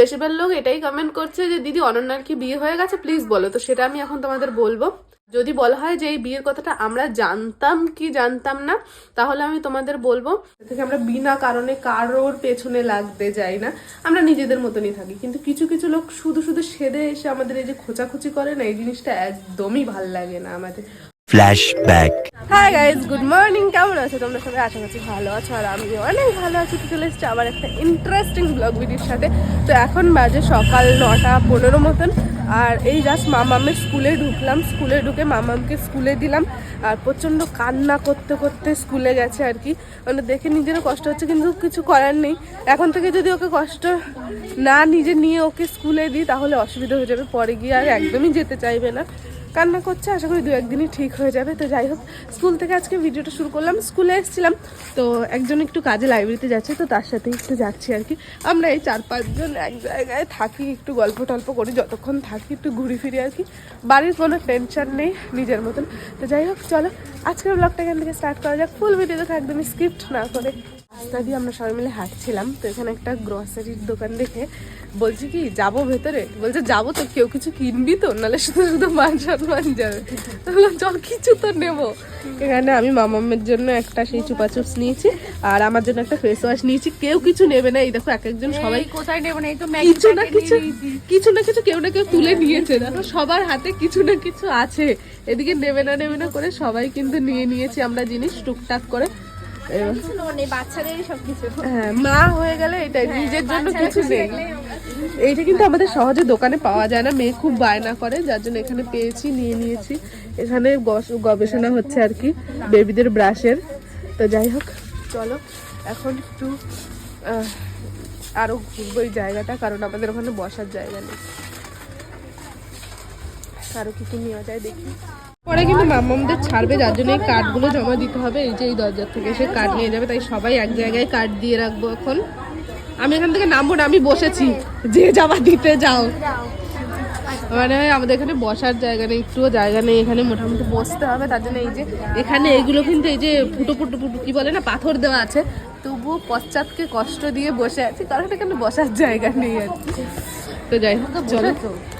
বেশিরভাগ লোক এটাই কমেন্ট করছে যে, দিদি, অনন্যার কি বিয়ে হয়ে গেছে? প্লিজ বলো। তো সেটা আমি এখন তোমাদের বলব। যদি বলা হয় যে, এই বিয়ের কথাটা আমরা জানতাম কি জানতাম না, তাহলে আমি তোমাদের বলব থেকে আমরা বিনা কারণে কারোর পেছনে লাগতে যাই না। আমরা নিজেদের মতনই থাকি। কিন্তু কিছু কিছু লোক শুধু শুধু সেদে এসে আমাদের এই যে খোঁচাখুচি করে না, এই জিনিসটা একদমই ভালো লাগে না আমাদের। Flashback. Hi guys good morning কেমন আছো? তোমরা সবাই আশা করছি ভালো আছো আর আমি অনেক ভালো আছি। চলে এসেছি আবার একটা ইন্টারেস্টিং ব্লগ ভিডিওর সাথে। তো এখন বাজে সকাল নটা পনেরো মতন। আর এই জাস্ট মামামের স্কুলে ঢুকলাম। স্কুলে ঢুকে মামামকে স্কুলে দিলাম। আর প্রচণ্ড কান্না করতে করতে স্কুলে গেছে আর কি। মানে দেখে নিজেরও কষ্ট হচ্ছে, কিন্তু কিছু করার নেই। এখন থেকে যদি ওকে কষ্ট না নিজে নিয়ে ওকে স্কুলে দিই, তাহলে অসুবিধা হয়ে যাবে। পরে গিয়ে আর একদমই যেতে চাইবে না। কান্না করছে, আশা করি দু একদিনই ঠিক হয়ে যাবে। তো যাই হোক, স্কুল থেকে আজকে ভিডিওটা শুরু করলাম, স্কুলে এসেছিলাম। তো একজন একটু কাজে লাইব্রেরিতে যাচ্ছে, তো তার সাথে একটু যাচ্ছি আর কি। আমরা এই চার পাঁচজন এক জায়গায় থাকি, একটু গল্প টল্প করি, যতক্ষণ থাকি, একটু ঘুরি ফিরি আর কি। বাড়ির কোনো টেনশন নেই, নিজের মতন। তো যাই হোক, চলো, আজকের ব্লগটা এখান থেকে স্টার্ট করা যাক। ফুল ভিডিও দেখো একদমই স্ক্রিপ্ট না করে রাস্তা দিয়ে আমরা সবাই মিলে হাঁটছিলাম তো এখানে একটা গ্রসারির দোকান দেখে বলছি কি যাব ভেতরে? বলছে যাব তো কেউ কিছু কিনবি তো নাহলে শুধু শুধু মান সম্মান যাবে। বললাম চল কিছু তো নেব। এখানে আমি মামামের জন্য একটা সেই চুপা চুপস নিয়েছি আর আমার জন্য একটা ফেস ওয়াশ নিয়েছি। কেউ কিছু নেবে না এই দেখো এক একজন সবাই কোথায় নেব না এই তো কিছু না কিছু কিছু না কিছু কেউ না কেউ তুলে নিয়েছে। দেখো সবার হাতে কিছু না কিছু আছে। এদিকে নেবে না নেবে না করে সবাই কিন্তু নিয়ে নিয়েছি আমরা জিনিস টুকটাক করে। কিছু সবকিছু। হ্যাঁ মা হয়ে গেলে এটাই নিজের জন্য কিছু নেই। এইটা কিন্তু আমাদের সহজে দোকানে পাওয়া যায় না মেয়ে খুব বায়না করে যার জন্য এখানে পেয়েছি নিয়ে নিয়েছি। এখানে গবেষণা হচ্ছে আর কি বেবিদের ব্রাশের। তো যাই হোক চলো এখন একটু আহ, আরও ঘুরবো এই জায়গাটা কারণ আমাদের ওখানে বসার জায়গা নেই। কারও কি কি নেওয়া যায় দেখি। পরে কিন্তু মামামদের ছাড়বে, যার জন্য এই কার্ডগুলো জমা দিতে হবে, এই যে এই দরজার থেকে এসে কার্ড নিয়ে যাবে তাই সবাই এক জায়গায় কার্ড দিয়ে রাখব এখন। আমি এখান থেকে নামবো না, আমি বসেছি। যে জমা দিতে যাও। মানে আমাদের এখানে বসার জায়গা নেই, একটুও জায়গা নেই, এখানে মোটামুটি বসতে হবে, তার জন্য এই যে এখানে এগুলো কিন্তু এই যে ফুটো ফুটো ফুটো, কি বলে না, পাথর দেওয়া আছে। তবুও পশ্চাৎকে কষ্ট দিয়ে বসে আছি, কারণ এখানে বসার জায়গা নেই আর কি। তো যাই হোক, চলো,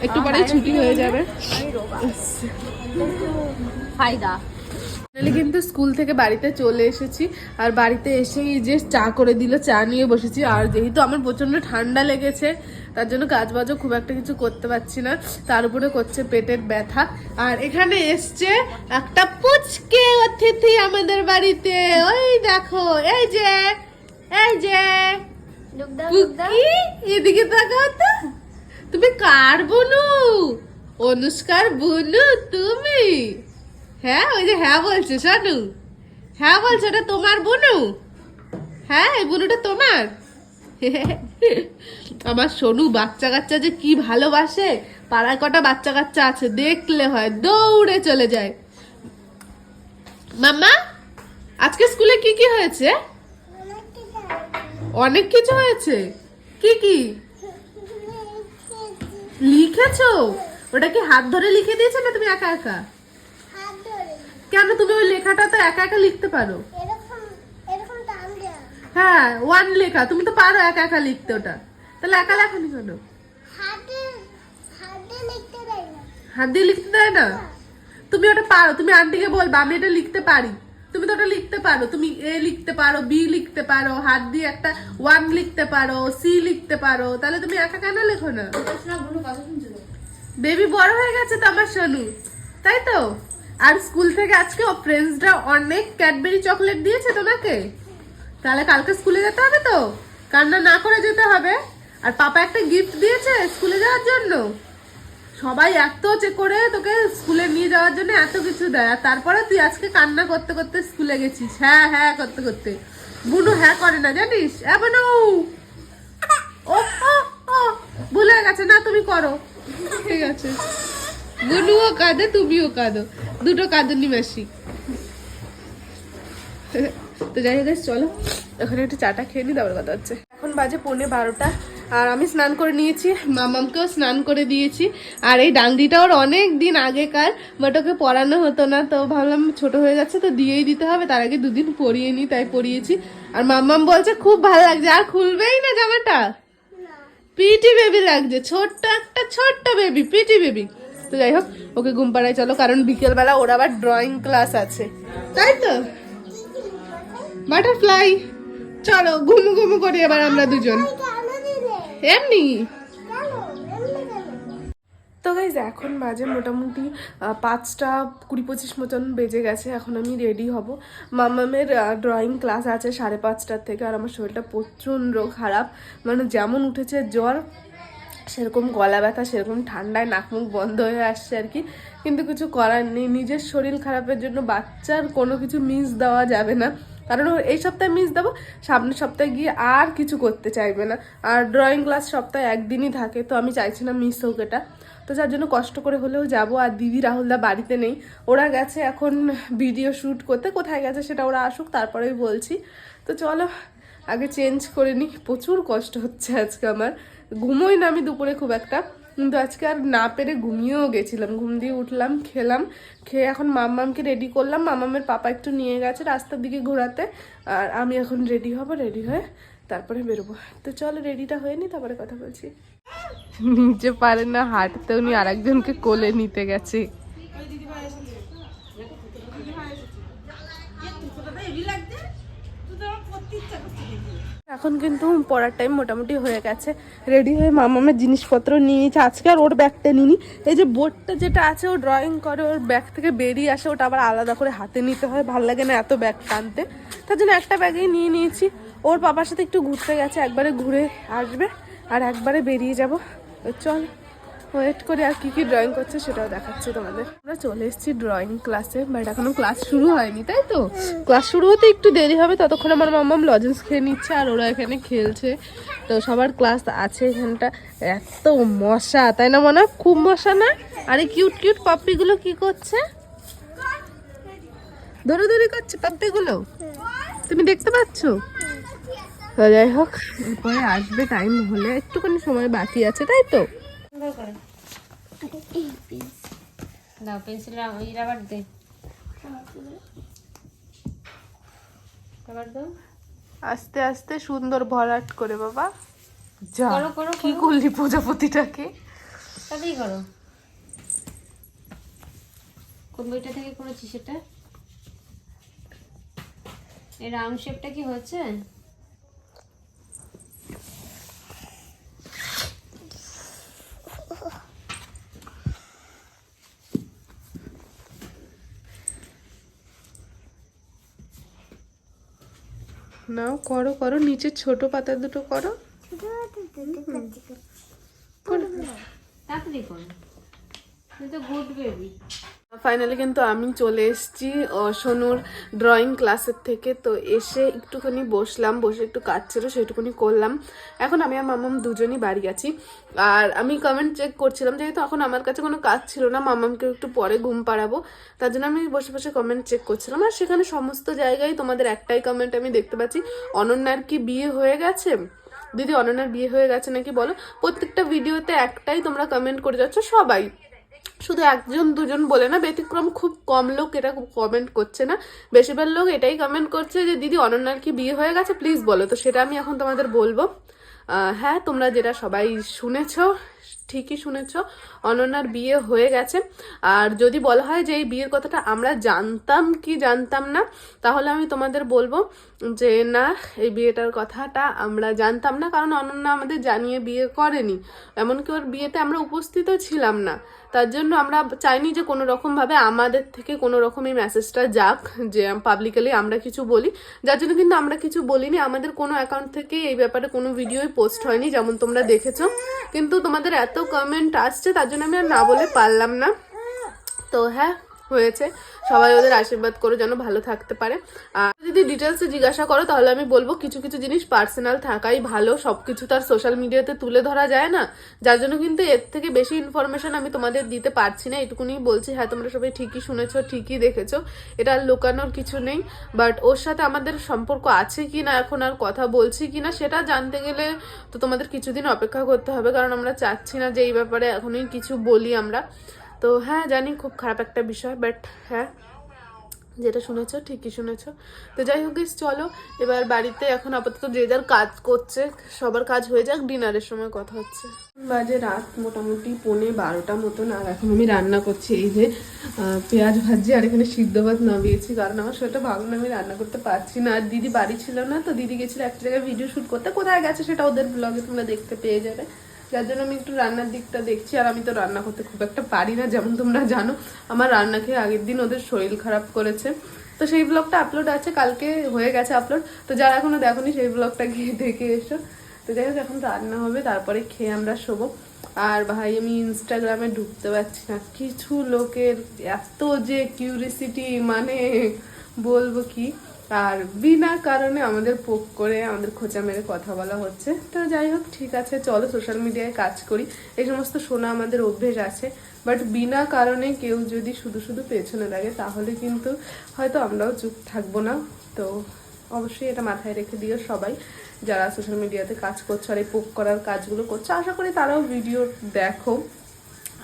একটু পরেই ছুটি হয়ে যাবে। ফায়দা। ফাইনালি কিন্তু স্কুল থেকে বাড়িতে চলে এসেছি আর বাড়িতে এসে এই যে চা করে দিল চা নিয়ে বসেছি। আর যেহেতু আমার প্রচণ্ড ঠান্ডা লেগেছে তার জন্য কাজ বাজও খুব একটা কিছু করতে পারছি না। তার উপরে করছে পেটের ব্যথা। আর এখানে এসছে একটা পুচকে অতিথি আমাদের বাড়িতে। ওই দেখো এই যে এই যে। এদিকে তাকাও তো। তুমি কার বনু? অনুষ্কার বুনু তুমি। হ্যাঁ ওই যে হ্যাঁ বলছে শানু হ্যাঁ বলছে, ওটা তোমার বুনু? হ্যাঁ এই বুনুটা তোমার? আমার সোনু বাচ্চা কাচ্চা যে কি ভালোবাসে, পাড়ায় কটা বাচ্চা কাচ্চা আছে, দেখলে হয় দৌড়ে চলে যায়। মাম্মা, আজকে স্কুলে কি কি হয়েছে? অনেক কিছু হয়েছে। কি কি? লিখেছো? ওটা কি হাত ধরে লিখে দিয়েছে না তুমি একা একা? কেন তুমি ওই লেখাটা তো একা একা লিখতে পারো? হ্যাঁ ওয়ান লেখা তুমি তো পারো একা একা লিখতে ওটা। তাহলে একা লেখানি কেন? হাত দিয়ে লিখতে দেয় না? তুমি ওটা পারো তুমি আন্টিকে বলবা আমি এটা লিখতে পারি। তুমি তো ওটা লিখতে পারো তুমি এ লিখতে পারো বি লিখতে পারো হাত দিয়ে একটা ওয়ান লিখতে পারো সি লিখতে পারো তাহলে তুমি একা কেন লেখো না? বেবি বড় হয়ে গেছে তো আমার সোনু তাই তো? আর স্কুল থেকে আজকে ও ফ্রেন্ডসরা অনেক ক্যাডবেরি চকলেট দিয়েছে তোমাকে। তাহলে কালকে স্কুলে যেতে হবে তো? কান্না না করে যেতে হবে। আর পাপা একটা গিফট দিয়েছে স্কুলে যাওয়ার জন্য। সবাই এত চেক করে তোকে স্কুলে নিয়ে যাওয়ার জন্য এত কিছু দেয়। আর তারপরে তুই আজকে কান্না করতে করতে স্কুলে গেছিস। হ্যাঁ হ্যাঁ করতে করতে। বুনু হ্যাঁ করে না, জানিস? ও ও ভুলে গেছে। না, তুমি করো। ঠিক আছে। বুনুও কাঁদে তুমিও কাঁদো। দুটো কাঁদুনি মাসি। তো যাই হোক চলো। ওখানে একটু চাটা খেয়ে নি তারপর কথা হচ্ছে। এখন বাজে পৌনে বারোটা আর আমি স্নান করে নিয়েছি মামামকেও স্নান করে দিয়েছি। আর এই ডাংরিটা ওর অনেক দিন আগেকার বাট ওকে পরানো হতো না তো ভাবলাম ছোট হয়ে যাচ্ছে তো দিয়েই দিতে হবে। তার আগে দুদিন পরিয়ে নি তাই পরিয়েছি আর মাম্মাম বলছে খুব ভালো লাগছে আর খুলবেই না জামাটা? পিটি বেবি লাগছে ছোট্ট একটা ছোট্ট বেবি পিটি বেবি। তো যাই হোক, ওকে ঘুম পাড়ায় চলো, কারণ বিকেলবেলা ওর আবার ড্রয়িং ক্লাস আছে। তাই তো? বাটারফ্লাই চলো, ঘুমু ঘুমু করি এবার আমরা দুজন। এমনি? তো গাইজ এখন বাজে মোটামুটি পাঁচটা কুড়ি পঁচিশ মতন বেজে গেছে, এখন আমি রেডি হব। মামামের ড্রয়িং ক্লাস আছে সাড়ে পাঁচটার থেকে, আর আমার শরীরটা প্রচণ্ড খারাপ। মানে যেমন উঠেছে জ্বর সেরকম গলা ব্যথা, সেরকম ঠান্ডায় নাক মুখ বন্ধ হয়ে আসছে আর কি। কিন্তু কিছু করার নেই, নিজের শরীর খারাপের জন্য বাচ্চার কোনো কিছু মিস দেওয়া যাবে না। কারণ এই সপ্তাহে মিস দেবো, সামনের সপ্তাহে গিয়ে আর কিছু করতে চাইবে না। আর ড্রয়িং ক্লাস সপ্তাহে একদিনই থাকে, তো আমি চাইছি না মিস হোক এটা। তো যার জন্য কষ্ট করে হলেও যাব, আর দিদি রাহুলদা বাড়িতে নেই। ওরা গেছে এখন ভিডিও শ্যুট করতে, কোথায় গেছে সেটা ওরা আসুক, তারপরেই বলছি। তো চলো আগে চেঞ্জ করে নিই প্রচুর কষ্ট হচ্ছে আজকে আমার। ঘুমোই না আমি দুপুরে খুব একটা। কিন্তু আজকে আর না পেরে ঘুমিয়েও গেছিলাম। ঘুম দিয়ে উঠলাম, খেলাম, খেয়ে এখন মাম্মামকে রেডি করলাম। মামামের পাপা একটু নিয়ে গেছে রাস্তার দিকে ঘোরাতে। আর আমি এখন রেডি হব রেডি হয়ে তারপরে বেরোবো। তো চলো রেডিটা হয়ে নি, তারপরে কথা বলছি। নিচে পারে না, হাঁটতে উনি আরেকজনকে কোলে নিতে গেছে। এখন কিন্তু পড়ার টাইম মোটামুটি হয়ে গেছে। রেডি হয়ে মামামের জিনিসপত্র নিয়ে নিয়েছে। আজকে আর ওর ব্যাগটা নিয়ে নিনি এই যে বোর্ডটা যেটা আছে, ও ড্রয়িং করে, ওর ব্যাগ থেকে বেরিয়ে আসে, ওটা আবার আলাদা করে হাতে নিতে হয়। ভালো লাগে না এত ব্যাগ টানতে। তার জন্য একটা ব্যাগেই নিয়ে নিয়েছি। ওর বাবার সাথে একটু ঘুরতে গেছে, একবারে ঘুরে আসবে, আর একবারে বেরিয়ে যাব। চল। ওয়েট করে আর কি কি ড্রয়িং করছে সেটাও দেখাচ্ছি তোমাদের। আমরা চলে এসেছি ড্রয়িং ক্লাসে বাট এখনও ক্লাস শুরু হয়নি, তাই তো? ক্লাস শুরু হতে একটু দেরি হবে, ততক্ষণ আমার মাম্মাম লজেন্স খেয়ে নিচ্ছে আর ওরা এখানে খেলছে। তো সবার ক্লাস আছে এখানটা, এত মশা, তাই না মনে? খুব মশা না? আরে কিউট কিউট পাপড়িগুলো কি করছে? ধরে ধরে করছে পাপড়িগুলো। তুমি দেখতে পাচ্ছ? যাই হোক, এরপরে আসবে টাইম হলে, একটুখানি সময় বাকি আছে, তাই তো? দাও পেন্সিল ওই রাবার দে। রাবার দাও। আস্তে আস্তে সুন্দর ভরাট করে বাবা। যা কি করলি প্রজাপতিটাকে? তাতেই করো। কোন বইটা থেকে করেছি সেটা? এই রাউন্ড শেপটা কি হচ্ছে নাও করো করো। নিচের ছোট পাতা দুটো করো। তাড়াতাড়ি করো। তুই তো গুড বেবি। ফাইনালি কিন্তু আমি চলে এসেছি সোনুর ড্রয়িং ক্লাসের থেকে। তো এসে একটুখানি বসলাম, বসে একটু কাজ ছিল সেটুকুনি করলাম। এখন আমি আর মামাম দুজনই বাড়ি আছি। আর আমি কমেন্ট চেক করছিলাম, যেহেতু এখন আমার কাছে কোনো কাজ ছিল না, মামামকে একটু পরে ঘুম পাড়াবো। তার জন্য আমি বসে বসে কমেন্ট চেক করছিলাম। আর সেখানে সমস্ত জায়গায় তোমাদের একটাই কমেন্ট আমি দেখতে পাচ্ছি, অনন্যার কি বিয়ে হয়ে গেছে? দিদি, অনন্যার বিয়ে হয়ে গেছে নাকি বলো? প্রত্যেকটা ভিডিওতে একটাই তোমরা কমেন্ট করে যাচ্ছ, সবাই। শুধু একজন দুজন বলে না, ব্যতিক্রম খুব কম লোক এটা কমেন্ট করছে না। বেশিরভাগ লোক এটাই কমেন্ট করছে যে, দিদি, অনন্যার কি বিয়ে হয়ে গেছে? প্লিজ বলো। তো সেটা আমি এখন তোমাদের বলব। হ্যাঁ তোমরা যেটা সবাই শুনেছ, ঠিকই শুনেছ, অনন্যার বিয়ে হয়ে গেছে। আর যদি বলা হয় যে, এই বিয়ের কথাটা আমরা জানতাম কি জানতাম না, তাহলে আমি তোমাদের বলব যে, না, এই বিয়েটার কথাটা আমরা জানতাম না, কারণ অনন্যা আমাদের জানিয়ে বিয়ে করেনি। এমনকি ওর বিয়েতে আমরা উপস্থিতও ছিলাম না। তার জন্য আমরা চাইনি যে কোনো রকমভাবে আমাদের থেকে কোনো রকম এই মেসেজটা যাক, যে পাবলিকালি আমরা কিছু বলি। যার জন্য কিন্তু আমরা কিছু বলিনি। আমাদের কোনো অ্যাকাউন্ট থেকে এই ব্যাপারে কোনো ভিডিওই পোস্ট হয়নি, যেমন তোমরা দেখেছ। কিন্তু তোমাদের এত কমেন্ট আসছে, তার জন্য আমি আর না বলে পারলাম না। তো হ্যাঁ হয়েছে। সবাই ওদের আশীর্বাদ করো যেন ভালো থাকতে পারে। আর যদি ডিটেলসে জিজ্ঞাসা করো, তাহলে আমি বলব কিছু কিছু জিনিস পার্সোনাল থাকাই ভালো। সব সবকিছু তার সোশ্যাল মিডিয়াতে তুলে ধরা যায় না। যার জন্য কিন্তু এর থেকে বেশি ইনফরমেশন আমি তোমাদের দিতে পারছি না। এটুকুনি বলছি হ্যাঁ তোমরা সবাই ঠিকই শুনেছো, ঠিকই দেখেছ। এটা লুকানোর কিছু নেই। বাট ওর সাথে আমাদের সম্পর্ক আছে কি না এখন আর কথা বলছি কি না সেটা জানতে গেলে তো তোমাদের কিছুদিন অপেক্ষা করতে হবে। কারণ আমরা চাচ্ছি না যে এই ব্যাপারে এখনই কিছু বলি আমরা। তো হ্যাঁ জানি খুব খারাপ একটা বিষয় বাট হ্যাঁ যেটা শুনেছো, ঠিকই শুনেছো। তো যাই হোক চলো, এবার বাড়িতে এখন আপাতত যে যার কাজ করছে, সবার কাজ হয়ে যাক, ডিনারের সময় কথা হচ্ছে। বাজে রাত, মোটামুটি পৌনে বারোটা মতন, আর এখন আমি রান্না করছি, এই যে পেঁয়াজ ভাজি আর এখানে সিদ্ধ ভাত নামিয়েছি, কারণ আমার সেটা ভালো না, আমি রান্না করতে পারছি না। আর দিদি বাড়ি ছিল না, তো দিদি গেছিল একটা জায়গায় ভিডিও শুট করতে, কোথায় গেছে সেটা ওদের ব্লগে তোমরা দেখতে পেয়ে যাবে। যার জন্য আমি একটু রান্নার দিকটা দেখছি, আর আমি তো রান্না করতে খুব একটা পারি না, যেমন তোমরা জানো। আমার রান্না খেয়ে আগের দিন ওদের শরীর খারাপ করেছে। তো সেই ব্লগটা আপলোড আছে, কালকে হয়ে গেছে আপলোড তো যারা এখনও দেখোনি সেই ব্লগটা গিয়ে দেখে এসো। তো যাই হোক, এখন রান্না হবে, তারপরে খেয়ে আমরা শোবো। আর ভাই, আমি ইনস্টাগ্রামে ঢুকতে পারছি না। কিছু লোকের এত যে কিউরিসিটি মানে বলব কি? আর বিনা কারণে আমাদের পোক করে, আমাদের খোঁচা মেরে কথা বলা হচ্ছে। তো যাই হোক, ঠিক আছে, চলো সোশ্যাল মিডিয়ায় কাজ করি। এই সমস্ত শোনা আমাদের অভ্যেস আছে। বাট বিনা কারণে কেউ যদি শুধু শুধু পেছনে লাগে, তাহলে কিন্তু হয়তো আমরাও চুপ থাকব না। তো অবশ্যই এটা মাথায় রেখে দিও সবাই, যারা সোশ্যাল মিডিয়াতে কাজ করছ আর এই পোক করার কাজগুলো করছ। আশা করি তারাও ভিডিও দেখো।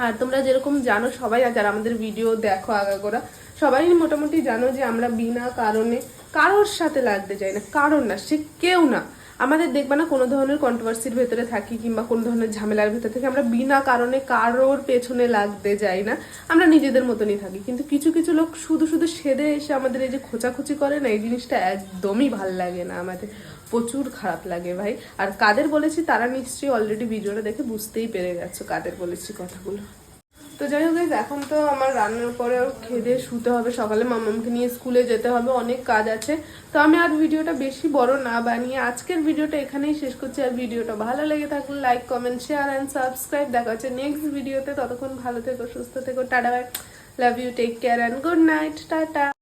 আর তোমরা যেরকম জানো সবাই, আর যারা আমাদের ভিডিও দেখো আগাগোড়া, সবাই মোটামুটি জানো যে আমরা বিনা কারণে কারোর সাথে লাগতে চাই না কারণ না, সে কেউ না। আমাদের দেখবে না কোনো ধরনের কন্ট্রোভার্সির ভেতরে থাকি কিংবা কোনো ধরনের ঝামেলার ভেতরে থাকি, আমরা বিনা কারণে কারোর পেছনে লাগতে যাই না। আমরা নিজেদের মতনই থাকি, কিন্তু কিছু কিছু লোক শুধু শুধু সেদে এসে আমাদের এই যে খোঁচাখুচি করে না, এই জিনিসটা একদমই ভালো লাগে না আমাদের। প্রচুর খারাপ লাগে ভাই। আর কাদের বলেছি, তারা নিশ্চয়ই অলরেডি ভিডিওটা দেখে বুঝতেই পেরে গেছো কাদের বলেছি কথাগুলো। তো যাই হোক এখন তো আমার রান্নার পরে খেয়ে দিয়ে শুতে হবে সকালে। মামামকে নিয়ে স্কুলে যেতে হবে, অনেক কাজ আছে। তো আমি আর ভিডিওটা বেশি বড় না বানিয়ে আজকের ভিডিওটা এখানেই শেষ করছি। আর ভিডিওটা ভালো লেগে থাকলে like comment share and subscribe দেখা হচ্ছে নেক্সট ভিডিওতে ততক্ষণ ভালো থেকো, সুস্থ থেকো, tata bye love you take care and good night tata.